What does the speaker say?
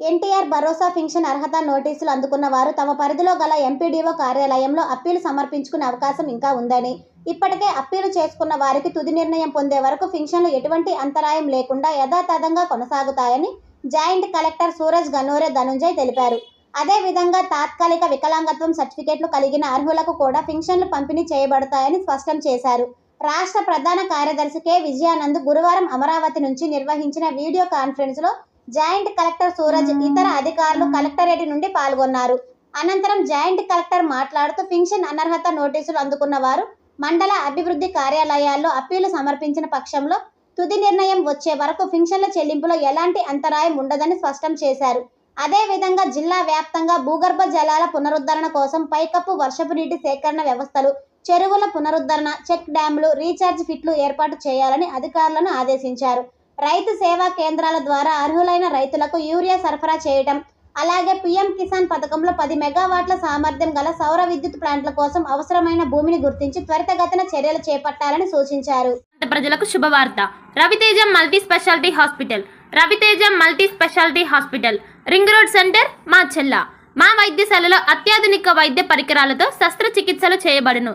ఎన్టీఆర్ భరోసా pension అర్హత నోటీసులు అందుకున్న వారు తమ పరిధిలో గల ఎంపీడీఓ కార్యాలయంలో అప్పీలు సమర్పించుకునే అవకాశం ఇంకా ఉందని. ఇప్పటికే అప్పీలు చేసుకున్న వారికి తుది నిర్ణయం పొందే వరకు పింఛన్లు ఎటువంటి అంతరాయం లేకుండా యథాతథంగా కొనసాగుతాయని జాయింట్ కలెక్టర్ సూరజ్ గనూరే ధనుంజయ్ తెలిపారు. అదేవిధంగా తాత్కాలిక వికలాంగత్వం సర్టిఫికేట్లు కలిగిన అర్హులకు కూడా పింఛన్లు పంపిణీ చేయబడతాయని స్పష్టం చేశారు. రాష్ట్ర ప్రధాన కార్యదర్శి కె. విజయానంద్ గురువారం అమరావతి నుంచి నిర్వహించిన వీడియో కాన్ఫరెన్స్లో జాయింట్ కలెక్టర్ సూరజ్ ఇతర అధికారులు కలెక్టరేట్ నుండి పాల్గొన్నారు. అనంతరం జాయింట్ కలెక్టర్ మాట్లాడుతూ పింఛన్ అనర్హత నోటీసులు అందుకున్న వారు మండల అభివృద్ధి కార్యాలయాల్లో అప్పీలు సమర్పించిన పక్షంలో తుది నిర్ణయం వచ్చే వరకు పింఛన్ల చెల్లింపులో ఎలాంటి అంతరాయం ఉండదని స్పష్టం చేశారు. అదేవిధంగా జిల్లా వ్యాప్తంగా భూగర్భ జలాల పునరుద్ధరణ కోసం పైకప్పు వర్షపు నీటి సేకరణ వ్యవస్థలు చెరువుల పునరుద్ధరణ చెక్ డ్యాంలు రీఛార్జ్ ఫిట్లు ఏర్పాటు చేయాలని అధికారులను ఆదేశించారు. రైతు సేవా కేంద్రాల ద్వారా అర్హులైన రైతులకు యూరియా సరఫరా చేయటం అలాగే పీఎం కిసాన్ పథకంలో పది మెగావాట్ల సామర్థ్యం గల సౌర విద్యుత్ ప్లాంట్ల కోసం అవసరమైన భూమిని గుర్తించి త్వరితగతిన చర్యలు చేపట్టాలని సూచించారు. ప్రజలకు శుభవార్త. Raviteja multi speciality hospital Raviteja multi speciality hospital ring road centre మా చెల్ల. మా వైద్యశాలలో అత్యాధునిక వైద్య పరికరాలతో శస్త్రచికిత్సలు చేయబడును.